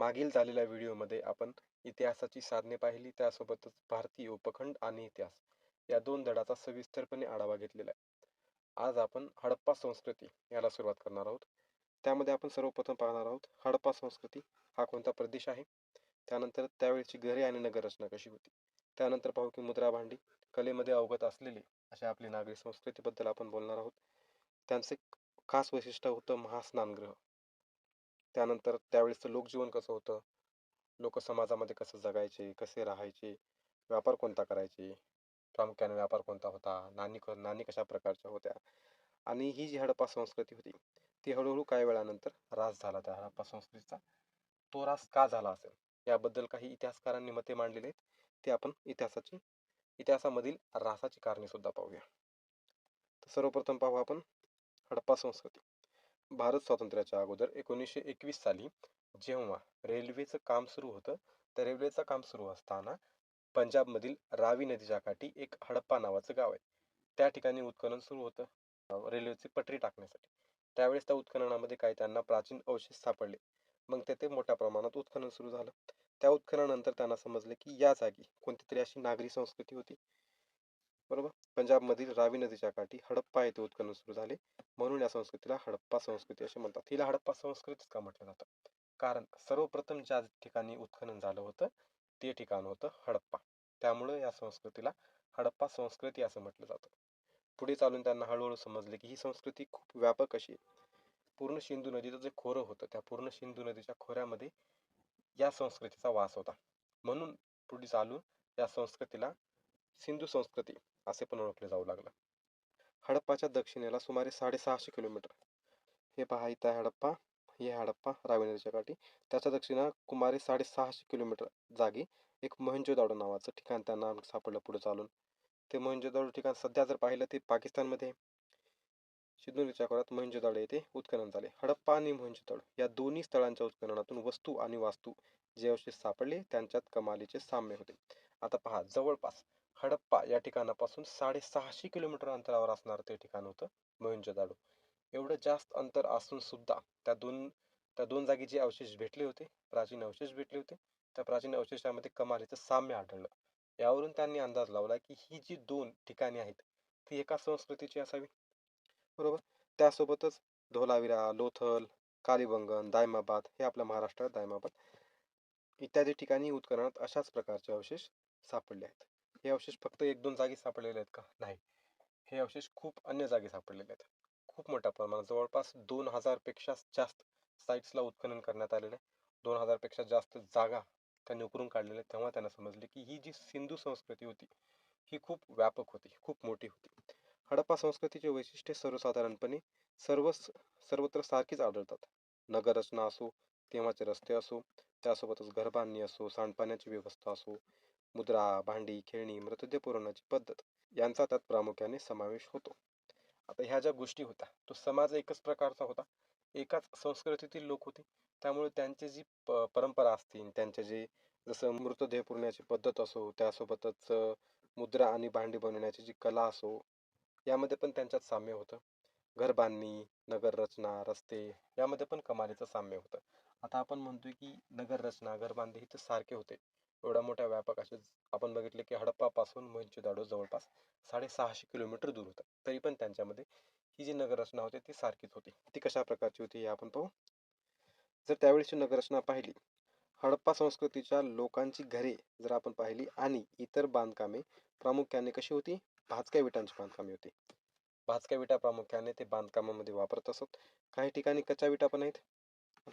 मागील झालेल्या व्हिडिओमध्ये आपण इतिहासाची साधने पाहिली त्यासोबतच भारतीय उपखंड आणि इतिहास या दोन धडाचा सविस्तरपणे आढावा घेतलेला आहे. आज आपण हडप्पा संस्कृती याला सुरुवात करणार आहोत. त्यामध्ये आपण सर्वप्रथम पाहणार आहोत हडप्पा संस्कृती हा कोणता प्रदेश आहे? त्यानंतर त्यावेळेची घरे आणि नगररचना कशी होती? त्यानंतर पाहू की मुद्रा भांडी कलेमध्ये अवगत असलेली अशा आपली नागरी संस्कृतीबद्दल आपण बोलणार आहोत. त्यांचे खास वैशिष्ट्य होतं महास्नानगृह. त्यानंतर त्यावेळेसचं लोकजीवन कसं होतं? लोक समाजामध्ये कसं जगायचे? कसे राहायचे? व्यापार कोणता करायचे? प्रामुख्याने व्यापार कोणता होता? नाणी क नाणी कशा प्रकारच्या होत्या? आणि ही जी हडप्पा संस्कृती होती ती हळूहळू काही वेळानंतर ऱ्हास झाला त्या हडप्पा संस्कृतीचा. तो रास का झाला असेल? याबद्दल काही इतिहासकारांनी मते मांडलेले आहेत. ते आपण इतिहासाची इतिहासामधील ऱ्हासाची कारणे सुद्धा पाहूया. तर सर्वप्रथम पाहू आपण हडप्पा संस्कृती. भारत स्वातंत्र्याच्या अगोदर एकोणीसशे एकवीस साली जेव्हा रेल्वेचं काम सुरू होतं तर रेल्वेचं काम सुरू असताना पंजाबमधील रावी नदीच्या काठी एक हडप्पा नावाचं गाव आहे. त्या ठिकाणी उत्खनन सुरू होतं रेल्वेची पटरी टाकण्यासाठी. त्यावेळेस त्या उत्खननामध्ये काही त्यांना प्राचीन अवशेष सापडले. मग तेथे मोठ्या प्रमाणात उत्खनन सुरू झालं. त्या उत्खननानंतर त्यांना समजले की या जागी कोणती तरी अशी नागरी संस्कृती होती. बरोबर? पंजाबमधील रावी नदीच्या काठी हडप्पा येथे उत्खनन सुरू झाले. म्हणून या संस्कृतीला हडप्पा संस्कृती असे म्हणतात. हिला हडप्पा संस्कृतीच का म्हटलं जातं? कारण सर्वप्रथम ज्या ठिकाणी उत्खनन झालं होतं ते ठिकाण होतं हडप्पा. त्यामुळे या संस्कृतीला हडप्पा संस्कृती असं म्हटलं जातं. पुढे चालून त्यांना हळूहळू समजले की ही संस्कृती खूप व्यापक अशी आहे. पूर्ण सिंधू नदीचं जे खोरं होतं त्या पूर्ण सिंधू नदीच्या खोऱ्यामध्ये या संस्कृतीचा वास होता. म्हणून पुढे चालून या संस्कृतीला सिंधू संस्कृती असे पण ओळखले जाऊ लागलं. हडप्पाच्या दक्षिणेला सुमारे साडेसहाशे किलोमीटर. हे पहा इथं आहे हडप्पा. हे हडप्पा रावी काठी. त्याच्या दक्षिणा कुमारे साडेसहाशे किलोमीटर जागी एक मोहनजोदाडो नावाचं ठिकाण त्यांना सापडलं पुढे चालून. ते मोहनजोदाडो ठिकाण सध्या जर पाहिलं ते पाकिस्तानमध्ये सिंधू नदीच्या खोऱ्यात मोहनजोदाडो येथे उत्खनन झाले. हडप्पा आणि मोहनजोदाडो या दोन्ही स्थळांच्या उत्खननातून वस्तू आणि वास्तू जे अवशेष सापडले त्यांच्यात कमालीचे साम्य होते. आता पहा जवळपास हडप्पा या ठिकाणापासून साडेसहाशे किलोमीटर अंतरावर असणारं ते ठिकाण होतं मोहिंजोदाडो एवढं जास्त अंतर असून सुद्धा त्या दोन त्या दोन जागी जे अवशेष भेटले होते प्राचीन अवशेष भेटले होते. त्या प्राचीन अवशेषामध्ये कमालीचं साम्य आढळलं. यावरून त्यांनी अंदाज लावला की ही जी दोन ठिकाणे आहेत ती एका संस्कृतीची असावी. बरोबर? त्यासोबतच धोलाविरा लोथल कालिबंगन दायमाबाद हे आपल्या महाराष्ट्रात दायमाबाद इत्यादी ठिकाणी उत्खननात अशाच प्रकारचे अवशेष सापडले आहेत. हे अवशेष फक्त एक दोन जागी सापडलेले आहेत का? नाही. हे अवशेष खूप अन्य जागी सापडलेले आहेत. खूप मोठ्या प्रमाणात जवळपास दोन हजारपेक्षा जास्त साईट्सला उत्खनन करण्यात आलेलं आहे. दोन हजारपेक्षा जास्त जागा त्यांनी उकरून काढलेल्या तेव्हा त्यांना समजले की ही जी सिंधू संस्कृती होती ही खूप व्यापक होती खूप मोठी होती. हडप्पा संस्कृतीचे वैशिष्ट्ये सर्वसाधारणपणे सर्व सर्वत्र सारखीच आढळतात. नगररचना असो तेव्हाचे रस्ते असो त्यासोबतच घरबांधणी असो सांडपाण्याची व्यवस्था असो मुद्रा भांडी खेळणी मृतदेह पुरवण्याची पद्धत यांचा त्यात प्रामुख्याने समावेश होतो. आता ह्या ज्या गोष्टी होत्या तो समाज एकच प्रकारचा होता. एकाच संस्कृतीतील लोक होते. त्यामुळे त्यांची जी प परंपरा असतील त्यांचे जे जसं मृतदेह पुरण्याची पद्धत असो त्यासोबतच मुद्रा आणि भांडी बनवण्याची जी कला असो यामध्ये पण त्यांच्यात साम्य होतं. घर घरबांधणी नगररचना रस्ते यामध्ये पण कमालीचं साम्य होतं. आता आपण म्हणतोय की नगररचना घरबांधणी तर सारखे होते. एवढ्या मोठ्या व्यापक असे आपण बघितले की हडप्पापासून मोहनजोदाडो जवळपास साडेसहाशे किलोमीटर दूर होतं. तरी पण त्यांच्यामध्ये ही जी नगररचना होती ती सारखीच होती. ती कशा प्रकारची होती हे आपण पाहू. जर त्यावेळेची नगररचना पाहिली हडप्पा संस्कृतीच्या लोकांची घरे जर आपण पाहिली आणि इतर बांधकामे प्रामुख्याने कशी होती? भाजक्या विटांची बांधकामे होती. भाजक्या विटा प्रामुख्याने ते बांधकामामध्ये वापरत असत. काही ठिकाणी कच्च्या विटा पण आहेत.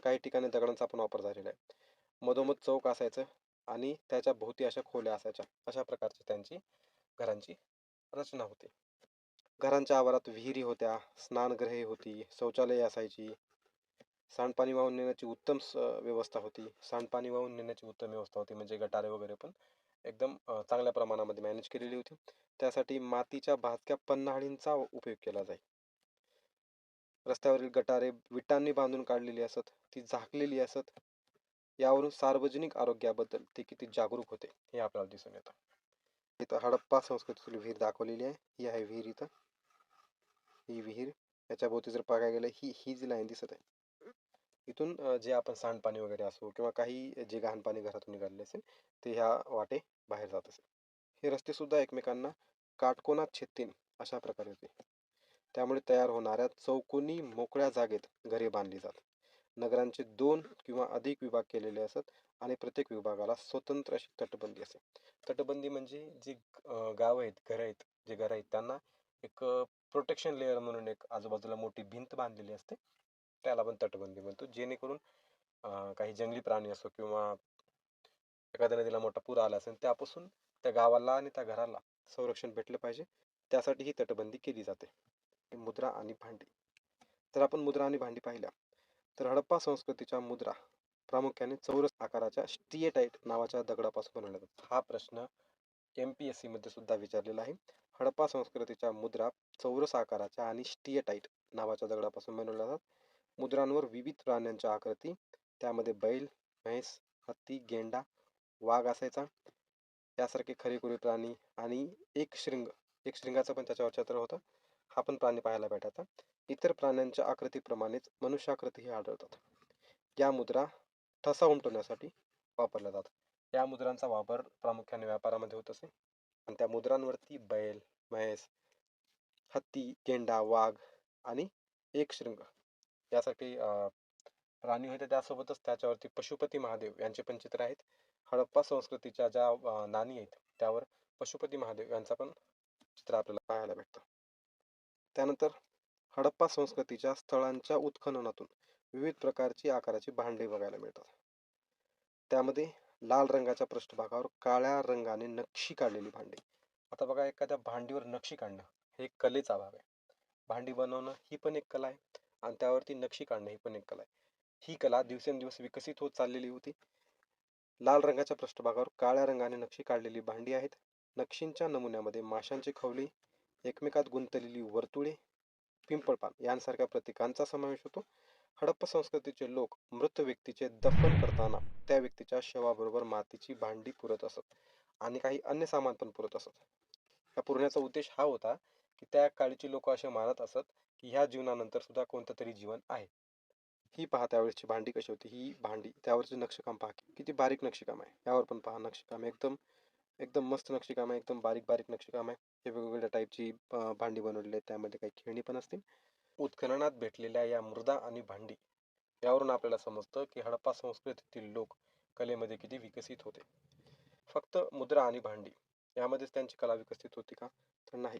काही ठिकाणी दगडांचा पण वापर झालेला आहे. मधोमध चौक असायचं. आणि त्याच्या भोवती अशा खोल्या असायच्या. अशा प्रकारची त्यांची घरांची रचना होती. घरांच्या आवारात विहिरी होत्या स्नानगृहे होती शौचालये असायची सांडपाणी वाहून नेण्याची उत्तम व्यवस्था होती. सांडपाणी वाहून नेण्याची उत्तम व्यवस्था होती म्हणजे गटारे वगैरे पण एकदम चांगल्या प्रमाणामध्ये मॅनेज केलेली होती. त्यासाठी मातीच्या भाजक्या पन्हाळींचा उपयोग केला जाई. रस्त्यावरील गटारे विटांनी बांधून काढलेली असत ती झाकलेली असत यावरून सार्वजनिक आरोग्याबद्दल ते किती जागरूक होते हे आपल्याला दिसून येतं. इथं हडप्पा संस्कृतीतील विहीर दाखवलेली आहे. ही आहे विहीर इथं. ही विहीर याच्या भोवती जर पाहायला गेलं ही ही जी लाईन दिसत आहे. इथून जे आपण सांडपाणी वगैरे असो किंवा काही जे घाण पाणी घरातून निघालेले असेल ते ह्या वाटे बाहेर जात असेल. हे रस्ते सुद्धा एकमेकांना काटकोनात छेदतील अशा प्रकारे होते. त्यामुळे तयार होणाऱ्या चौकोनी मोकळ्या जागेत घरे बांधली जात नगरांचे दोन किंवा अधिक विभाग केलेले असत आणि प्रत्येक विभागाला स्वतंत्र अशी तटबंदी असे. तटबंदी म्हणजे जी गावं आहेत घरं आहेत जे घरं आहेत त्यांना एक प्रोटेक्शन लेअर म्हणून एक आजूबाजूला मोठी भिंत बांधलेली असते. त्याला आपण तटबंदी म्हणतो. जेणेकरून काही जंगली प्राणी असो किंवा एखाद्या नदीला मोठा पूर आला असेल त्यापासून त्या गावाला आणि त्या घराला संरक्षण भेटलं पाहिजे. त्यासाठी ही तटबंदी केली जाते. मुद्रा आणि भांडी. तर आपण मुद्रा आणि भांडी पाहिल्या तर हडप्पा संस्कृतीच्या मुद्रा प्रामुख्याने चौरस आकाराच्या स्टिएटाईट नावाच्या दगडापासून बनवल्या जातात. हा प्रश्न एम पी एस सीमध्ये सुद्धा विचारलेला आहे. हडप्पा संस्कृतीच्या मुद्रा चौरस आकाराच्या आणि स्टिएटाईट नावाच्या दगडापासून बनवल्या जातात. मुद्रांवर विविध प्राण्यांच्या आकृती त्यामध्ये बैल म्हैस हत्ती गेंडा वाघ असायचा. यासारखे खरेखुरे प्राणी आणि एक शृंग एक शृंगाचं पण त्याच्यावर चित्र होतं. हा पण प्राणी पाहायला भेटायचा इतर प्राण्यांच्या आकृतीप्रमाणेच मनुष्याकृतीही आढळतात. या मुद्रा ठसा उमटवण्यासाठी वापरल्या जातात. या मुद्रांचा वापर प्रामुख्याने व्यापारामध्ये होत असे. आणि त्या मुद्रांवरती बैल म्हैस हत्ती गेंडा वाघ आणि एक शृंग यासारखे प्राणी होते. त्यासोबतच त्याच्यावरती पशुपती महादेव यांचे पण चित्र आहेत. हडप्पा संस्कृतीच्या ज्या नाणी आहेत त्यावर पशुपती महादेव यांचा पण चित्र आपल्याला पाहायला भेटतं. त्यानंतर हडप्पा संस्कृतीच्या स्थळांच्या उत्खननातून विविध प्रकारची आकाराची भांडी बघायला मिळतात. त्यामध्ये लाल रंगाच्या पृष्ठभागावर काळ्या रंगाने नक्षी काढलेली भांडी. आता बघा एखाद्या भांडीवर नक्षी काढणं हे एक कलेचा भाग आहे. भांडी बनवणं ही पण एक कला आहे आणि त्यावरती नक्षी काढणं ही पण एक कला आहे. ही कला दिवसेंदिवस विकसित होत चाललेली होती. लाल रंगाच्या पृष्ठभागावर काळ्या रंगाने नक्षी काढलेली भांडी आहेत. नक्षींच्या नमुन्यामध्ये माशांची खवली एकमेकात गुंतलेली वर्तुळे पिंपळपान यांसारख्या प्रतीकांचा समावेश होतो. हडप्पा संस्कृतीचे लोक मृत व्यक्तीचे दफन करताना त्या व्यक्तीच्या शवाबरोबर मातीची भांडी पुरत असत आणि काही अन्य सामान पण पुरत असत. या पुरण्याचा उद्देश हा होता की त्या काळची लोक असे मानत असत की ह्या जीवनानंतर सुद्धा कोणतं तरी जीवन आहे. ही पहा त्यावेळेसची भांडी कशी होती. ही भांडी त्यावरचे नक्षीकाम पहा. किती बारीक नक्षीकाम आहे. यावर पण पहा. नक्षीकाम एकदम एकदम मस्त नक्षीकाम आहे. एकदम बारीक बारीक नक्षीकाम आहे. हे वेगवेगळ्या टाईपची भांडी बनवलेली आहेत त्यामध्ये काही खेळणी पण असतील. उत्खननात भेटलेल्या या मृदा आणि भांडी यावरून आपल्याला समजतं की हडप्पा संस्कृतीतील लोक कलेमध्ये किती विकसित होते. फक्त मुद्रा आणि भांडी यामध्येच त्यांची कला विकसित होती का? तर नाही.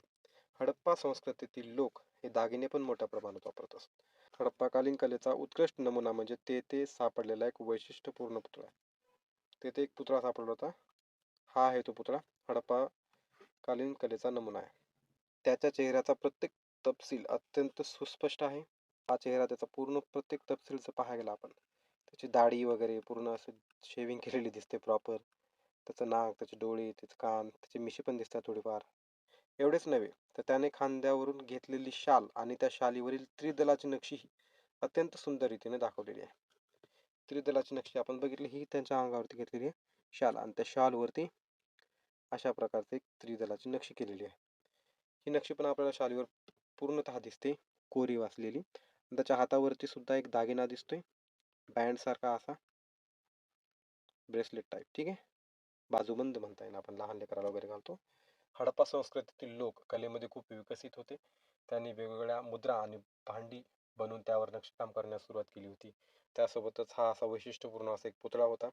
हडप्पा संस्कृतीतील लोक हे दागिने पण मोठ्या प्रमाणात वापरत असत. हडप्पाकालीन कलेचा उत्कृष्ट नमुना म्हणजे तेथे सापडलेला एक वैशिष्ट्यपूर्ण पुतळा तेथे एक पुतळा सापडला होता. हा आहे तो पुतळा. हडप्पा कालीन कलेचा नमुना आहे. त्याच्या चेहऱ्याचा प्रत्येक तपशील अत्यंत सुस्पष्ट आहे. हा चेहरा त्याचा पूर्ण प्रत्येक तपशीलचं पाहायला गेला आपण. त्याची दाढी वगैरे पूर्ण असं शेविंग केलेली दिसते प्रॉपर त्याचं नाक त्याचे डोळे त्याचे कान त्याची मिशी पण दिसतात थोडीफार. एवढेच नव्हे तर त्याने खांद्यावरून घेतलेली शाल आणि त्या शालीवरील त्रिदलाची नक्षी ही अत्यंत सुंदर रीतीने दाखवलेली आहे. त्रिदलाची नक्षी आपण बघितली ही त्यांच्या अंगावरती घेतलेली आहे शाल आणि त्या शालवरती अशा प्रकारचे एक त्रिदलाची नक्षी केलेली आहे. ही नक्षी पण आपल्याला शालीवर पूर्णतः दिसते कोरीव वाचलेली. त्याच्या हातावरती सुद्धा एक दागिना दिसतोय बँड सारखा असा. ब्रेसलेट टाईप ठीक आहे? बाजूबंद म्हणता येईल आपण लहान लेकराला वगैरे घालतो. हडप्पा संस्कृतीतील लोक कलेमध्ये खूप विकसित होते. त्यांनी वेगवेगळ्या मुद्रा आणि भांडी बनवून त्यावर नक्षीकाम करण्यास सुरुवात केली होती. त्यासोबतच हा असा वैशिष्ट्यपूर्ण असा एक पुतळा होता.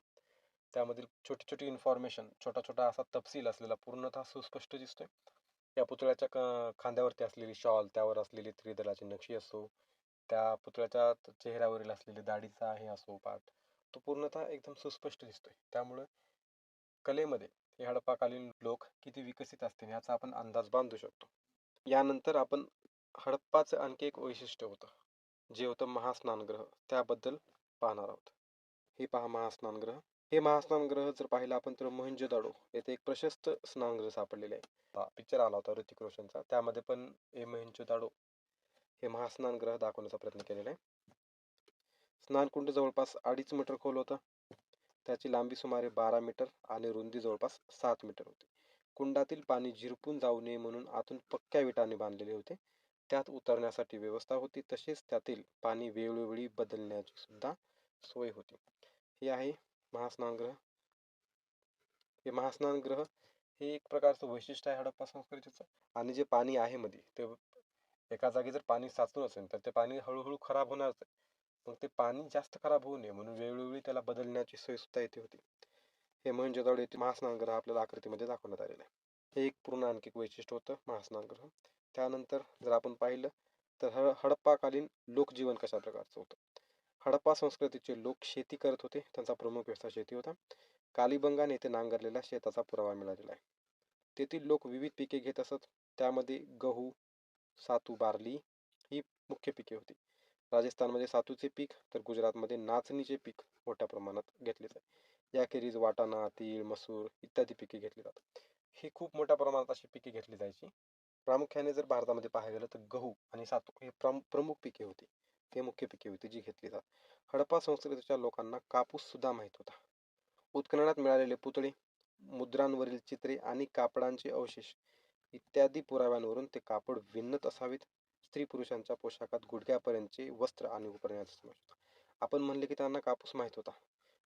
त्यामधील छोटी छोटी इन्फॉर्मेशन छोटा छोटा असा तपशील असलेला पूर्णतः सुस्पष्ट दिसतोय. या पुतळ्याच्या क- खांद्यावरती असलेली शॉल त्यावर असलेली त्रिदलाची नक्षी असो त्या पुतळ्याच्या चेहऱ्यावरील असलेली दाढीचा हे असो पाठ तो पूर्णतः एकदम सुस्पष्ट दिसतोय. त्यामुळे कलेमध्ये हे हडप्पाकालीन लोक किती विकसित असतील याचा आपण अंदाज बांधू शकतो. यानंतर आपण हडप्पाचं आणखी एक वैशिष्ट्य होतं जे होतं महास्नानगृह त्याबद्दल पाहणार आहोत. हे पहा महास्नानगृह हे महास्नानगृह जर पाहिलं आपण तर मोहनजोदाडो येथे एक प्रशस्त स्नानगृह सापडलेले आहे. पिक्चर आला होता ऋतिक रोशनचा. त्यामध्ये पण हे मोहनजोदाडो हे महास्नानगृह दाखवण्याचा प्रयत्न केलेला आहे. स्नानकुंड जवळपास अडीच मीटर खोल होतं. त्याची लांबी सुमारे बारा मीटर आणि रुंदी जवळपास सात मीटर होती. कुंडातील पाणी झिरपून जाऊ नये म्हणून आतून पक्क्या विटाने बांधलेले होते. त्यात उतरण्यासाठी व्यवस्था होती. तसेच त्यातील पाणी वेळोवेळी बदलण्याची सुद्धा सोय होती. हे आहे महास्नान ग्रह हे महास्नान ग्रह हे एक प्रकारचं वैशिष्ट्य आहे हडप्पा संस्कृतीचं. आणि जे पाणी आहे मध्ये ते एका जागी जर पाणी साचून असेल तर ते पाणी हळूहळू खराब होणारच मग ते पाणी जास्त खराब होऊ नये म्हणून वेळोवेळी त्याला बदलण्याची सोय सुद्धा येते होती. हे मोहनजोदडो येथे महास्नान ग्रह आपल्याला आकृतीमध्ये दाखवण्यात आलेलं आहे. हे एक पूर्ण आणखी एक वैशिष्ट्य होतं महास्नान ग्रह त्यानंतर जर आपण पाहिलं तर ह हडप्पाकालीन लोकजीवन कशा प्रकारचं होतं? हडप्पा संस्कृतीचे लोक शेती करत होते. त्यांचा प्रमुख व्यवसाय शेती होता. कालिबंगान येथे नांगरलेल्या शेताचा पुरावा मिळालेला आहे. तेथील लोक विविध पिके घेत असत. त्यामध्ये गहू सातू बार्ली ही मुख्य पिके होती. राजस्थानमध्ये सातूचे पीक तर गुजरातमध्ये नाचणीचे पीक मोठ्या प्रमाणात घेतले जाते याखेरीज वाटाणा तीळ मसूर इत्यादी पिके घेतली जातात ही खूप मोठ्या प्रमाणात अशी पिके घेतली जायची. प्रामुख्याने जर भारतामध्ये पाहायला गेलं तर गहू आणि सातू हे प्रम प्रमुख पिके होती. ते मुख्य पिके होती जी घेतली जात. हडप्पा संस्कृतीच्या लोकांना कापूस सुद्धा माहीत होता. उत्खननात मिळालेले पुतळे मुद्रांवरील चित्रे आणि कापडांचे अवशेष इत्यादी पुराव्यांवरून ते कापड विणत असावेत. स्त्री पुरुषांच्या पोशाखात गुडघ्यापर्यंतचे वस्त्र आणि उपकरणाचा समावेश होता. आपण म्हणले की त्यांना कापूस माहीत होता.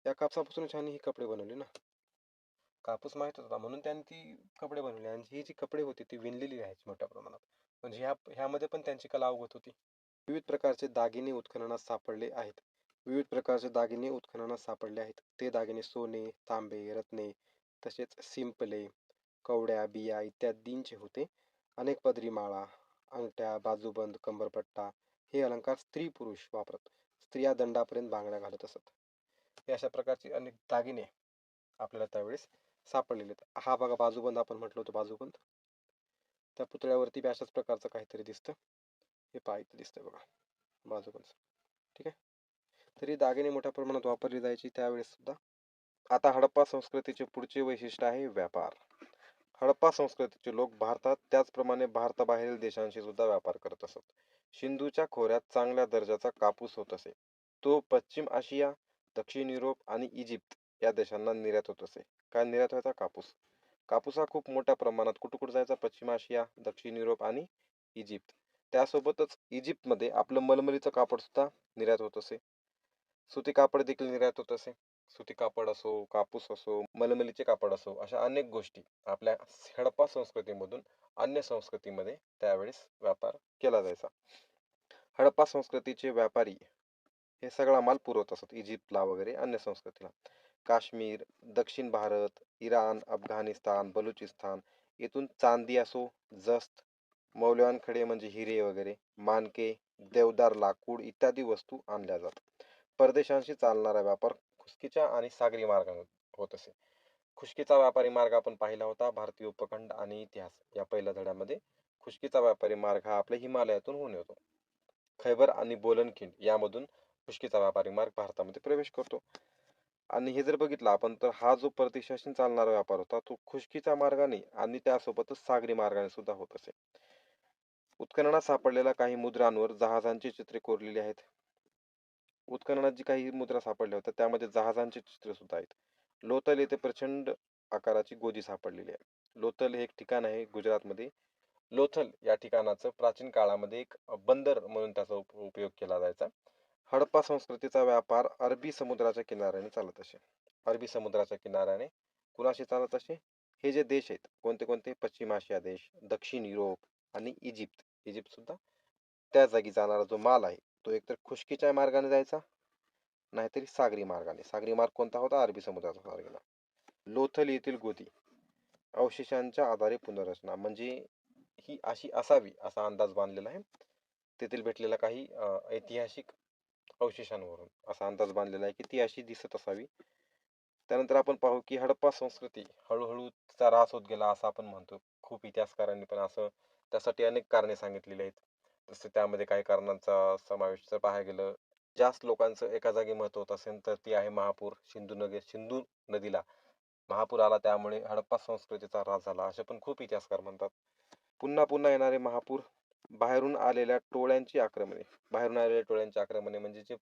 या कापसापासून छान ही कपडे बनवले ना? कापूस माहीत होता म्हणून त्यांनी ती कपडे बनवले आणि ही जी कपडे होती ती विणलेली राहायची मोठ्या प्रमाणात. म्हणजे ह्या ह्यामध्ये पण त्यांची कला अवगत होती. विविध प्रकारचे दागिने उत्खननात सापडले आहेत. विविध प्रकारचे दागिने उत्खननात सापडले आहेत. ते दागिने सोने तांबे रत्ने तसेच सिंपले कवड्या बिया इत्यादींचे होते. अनेक पदरी माळा अंगठ्या बाजूबंद कंबरपट्टा हे अलंकार स्त्री पुरुष वापरत स्त्रिया दंडापर्यंत बांगड्या घालत असत. हे अशा प्रकारचे अनेक दागिने आपल्याला त्यावेळेस सापडलेले आहेत. हा बघा बाजूबंद आपण म्हटलं होतं बाजूबंद. त्या पुतळ्यावरती बी अशाच प्रकारचं काहीतरी दिसतं. हे पहा इथं दिसतंय बघा. बाजूकडचं. ठीक आहे? तरी दागिने मोठ्या प्रमाणात वापरली जायची त्यावेळेस सुद्धा. आता हडप्पा संस्कृतीचे पुढचे वैशिष्ट्य आहे व्यापार. हडप्पा संस्कृतीचे लोक भारतात त्याचप्रमाणे भारताबाहेरील देशांशी सुद्धा व्यापार करत असत. सिंधूच्या खोऱ्यात चांगल्या दर्जाचा कापूस होत असे. तो पश्चिम आशिया दक्षिण युरोप आणि इजिप्त या देशांना निर्यात होत असे. काय निर्यात व्हायचा? कापूस. कापूस हा खूप मोठ्या प्रमाणात कुठं कुठं जायचा? पश्चिम आशिया दक्षिण युरोप आणि इजिप्त. त्यासोबतच इजिप्तमध्ये आपलं मलमलीचं कापड सुद्धा निर्यात होत असे. सुती कापड देखील निर्यात होत असे. सुती कापड असो कापूस असो मलमलीचे कापड असो अशा अनेक गोष्टी आपल्या हडप्पा संस्कृतीमधून अन्य संस्कृतीमध्ये त्यावेळेस व्यापार केला जायचा. हडप्पा संस्कृतीचे व्यापारी हे सगळा माल पुरवत असत इजिप्तला वगैरे अन्य संस्कृतीला. काश्मीर दक्षिण भारत इराण अफगाणिस्तान बलुचिस्तान येथून चांदी असो जस्त मौल्यवान खडे म्हणजे हिरे वगैरे मानके देवदार लाकूड इत्यादी वस्तू आणल्या जातात. परदेशांशी चालणारा व्यापार खुसकीच्या आणि सागरी मार्गाने होत असे. खुशकीचा व्यापारी मार्ग आपण पाहिला होता भारतीय उपखंड आणि इतिहास. या पहिल्या धड्यामध्ये खुशकीचा व्यापारी मार्ग हा आपल्या हिमालयातून होऊन येतो. खैबर आणि बोलनखिंड यामधून खुशकीचा व्यापारी मार्ग भारतामध्ये प्रवेश करतो. आणि हे जर बघितलं आपण तर हा जो परदेशाशी चालणारा व्यापार होता तो खुशकीच्या मार्गाने आणि त्यासोबतच सागरी मार्गाने सुद्धा होत असे. उत्खननात सापडलेल्या काही मुद्रांवर जहाजांची चित्रे कोरलेली आहेत. उत्खननात जी काही मुद्रा सापडल्या होत्या त्यामध्ये जहाजांची चित्रे सुद्धा आहेत. लोथल येथे प्रचंड आकाराची गोदी सापडलेली आहे. लोथल हे एक ठिकाण आहे गुजरातमध्ये. लोथल या ठिकाणाचं प्राचीन काळामध्ये एक बंदर म्हणून त्याचा उपयोग केला जायचा. हडप्पा संस्कृतीचा व्यापार अरबी समुद्राच्या किनाऱ्याने चालत असे. अरबी समुद्राच्या किनाऱ्याने कुणाशी चालत असे? हे जे देश आहेत कोणते कोणते पश्चिम आशिया देश दक्षिण युरोप आणि इजिप्त. इजिप्त सुद्धा त्या जागी जाणारा जो माल आहे तो एकतर खुशकीच्या मार्गाने जायचा नाहीतरी सागरी मार्गाने. सागरी मार्ग कोणता होता? अरबी समुद्राचा गेला. लोथल येथील गोदी अवशेषांच्या आधारे पुनर्रचना. म्हणजे ही अशी असावी असा अंदाज बांधलेला आहे. तेथील भेटलेला काही ऐतिहासिक अवशेषांवरून असा अंदाज बांधलेला आहे की ती अशी दिसत असावी. त्यानंतर आपण पाहू की हडप्पा संस्कृती हळूहळू तिचा ऱ्हास होत गेला असं आपण म्हणतो. खूप इतिहासकारांनी पण असं त्यासाठी अनेक कारणे सांगितलेली आहेत. तसे त्यामध्ये काही कारणांचा समावेश जर पाहायला गेलं जास्त लोकांचं एका जागी महत्त्व होत असेल तर ती आहे महापूर सिंधू नदी सिंधू नदीला. महापूर आला त्यामुळे हडप्पा संस्कृतीचा ऱ्हास झाला असे पण खूप इतिहासकार म्हणतात. पुन्हा पुन्हा येणारे महापूर बाहेरून आलेल्या टोळ्यांची आक्रमणे. बाहेरून आलेल्या टोळ्यांची आक्रमणे म्हणजे जे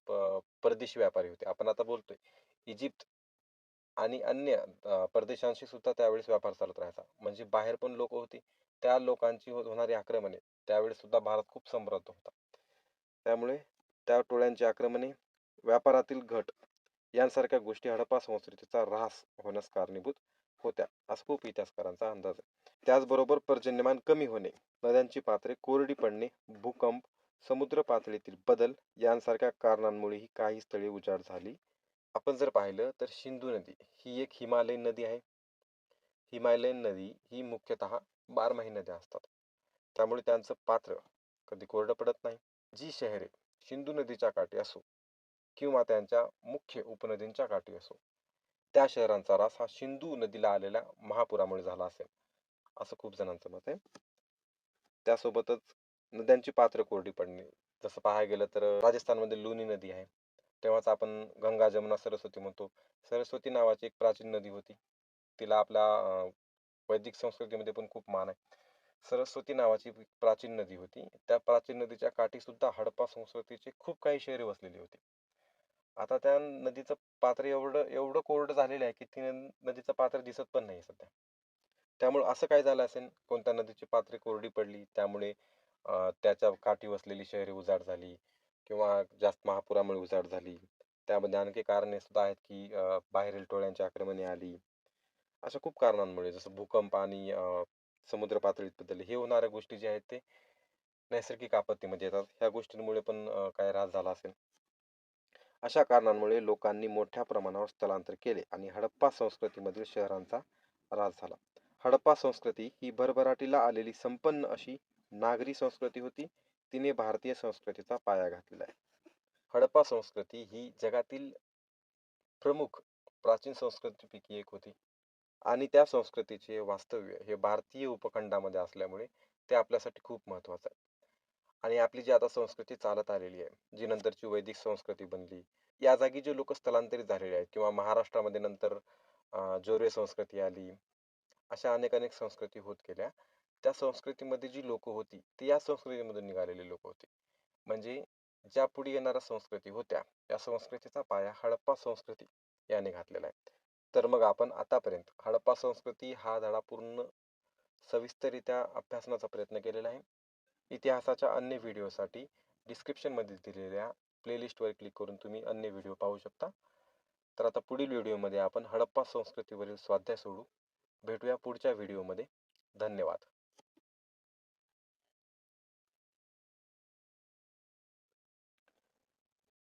परदेशी व्यापारी होते. आपण आता बोलतोय इजिप्त आणि अन्य परदेशांशी सुद्धा त्यावेळेस व्यापार चालत राहायचा. म्हणजे बाहेर पण लोक होती त्या लोकांची हो, होणारी आक्रमणे त्यावेळेस सुद्धा भारत खूप समृद्ध होता. त्यामुळे त्या टोळ्यांची आक्रमणे व्यापारातील घट यांसारख्या गोष्टी हडप्पा संस्कृतीचा ऱ्हास होण्यास कारणीभूत होत्या असा खूप इतिहासकारांचा अंदाज आहे. त्याचबरोबर पर्जन्यमान कमी होणे नद्यांची पात्रे कोरडी पडणे भूकंप समुद्र पातळीतील बदल यांसारख्या कारणांमुळेही काही स्थळे उजाड झाली आपण जर पाहिलं तर सिंधू नदी ही एक हिमालयीन नदी आहे. हिमालयीन नदी ही मुख्यतः बारमाही नद्या असतात त्यामुळे त्यांचं पात्र कधी कोरडं पडत नाही. जी शहरे सिंधू नदीच्या काठी असो किंवा त्यांच्या मुख्य उपनदींच्या काठी असो त्या शहरांचा रास हा सिंधू नदीला आलेल्या महापुरामुळे झाला असेल असं खूप जणांचं मत आहे. त्यासोबतच नद्यांची पात्र कोरडी पडणे जसं पाहायला गेलं तर राजस्थानमध्ये लुनी नदी आहे. तेव्हाच आपण गंगा जमुना सरस्वती म्हणतो. सरस्वती नावाची एक प्राचीन नदी होती. तिला आपल्या वैदिक संस्कृतीमध्ये पण खूप मान आहे. सरस्वती नावाची प्राचीन नदी होती. त्या प्राचीन नदीच्या काठी सुद्धा हडप्पा संस्कृतीचे खूप काही शहरे वसलेली होती. आता त्या नदीचं पात्र एवढं एवढं कोरडं झालेलं आहे की ती नदीचं पात्र दिसत पण नाही सध्या. त्यामुळे असं काय झालं असेल कोणत्या नदीची पात्रे कोरडी पडली त्यामुळे त्याच्या काठी वसलेली शहरे उजाड झाली किंवा जास्त महापुरामुळे उजाड झाली. त्यामध्ये आणखी कारणे सुद्धा आहेत की बाहेरील टोळ्यांची आक्रमणे आली. अशा खूप कारणांमुळे जसं भूकंप आणि समुद्र पातळीत बदल हे होणाऱ्या गोष्टी ज्या आहेत ते नैसर्गिक आपत्तीमध्ये येतात. ह्या गोष्टींमुळे पण काय ऱ्हास झाला असेल. अशा कारणांमुळे लोकांनी मोठ्या प्रमाणावर स्थलांतर केले आणि हडप्पा संस्कृतीमधील शहरांचा ऱ्हास झाला. हडप्पा संस्कृती ही भरभराटीला आलेली संपन्न अशी नागरी संस्कृती होती. तिने भारतीय संस्कृतीचा पाया घातलेला आहे. हडप्पा संस्कृती ही जगातील प्रमुख प्राचीन संस्कृतीपैकी एक होती. आणि त्या संस्कृतीचे वास्तव्य हे भारतीय उपखंडामध्ये असल्यामुळे ते आपल्यासाठी खूप महत्त्वाचं आहे. आणि आपली जी आता संस्कृती चालत आलेली आहे जी नंतरची वैदिक संस्कृती बनली या जागी जे लोक स्थलांतरित झालेले आहेत किंवा महाराष्ट्रामध्ये नंतर जोरे संस्कृती आली अशा अनेक अनेक संस्कृती होत गेल्या त्या संस्कृतीमध्ये जी लोक होती ती या संस्कृतीमधून निघालेली लोक होती. म्हणजे ज्या पुढे येणाऱ्या संस्कृती होत्या या संस्कृतीचा पाया हडप्पा संस्कृती याने घातलेला आहे. तर मग आपण आतापर्यंत हडप्पा संस्कृती हा धडा पूर्ण सविस्तरित्या अभ्यासण्याचा प्रयत्न केलेला आहे. इतिहासाच्या अन्य व्हिडिओसाठी डिस्क्रिप्शनमध्ये दिलेल्या प्लेलिस्टवर क्लिक करून तुम्ही अन्य व्हिडिओ पाहू शकता. तर आता पुढील व्हिडिओमध्ये आपण हडप्पा संस्कृतीवरील स्वाध्याय सोडू. भेटूया पुढच्या व्हिडिओमध्ये. धन्यवाद.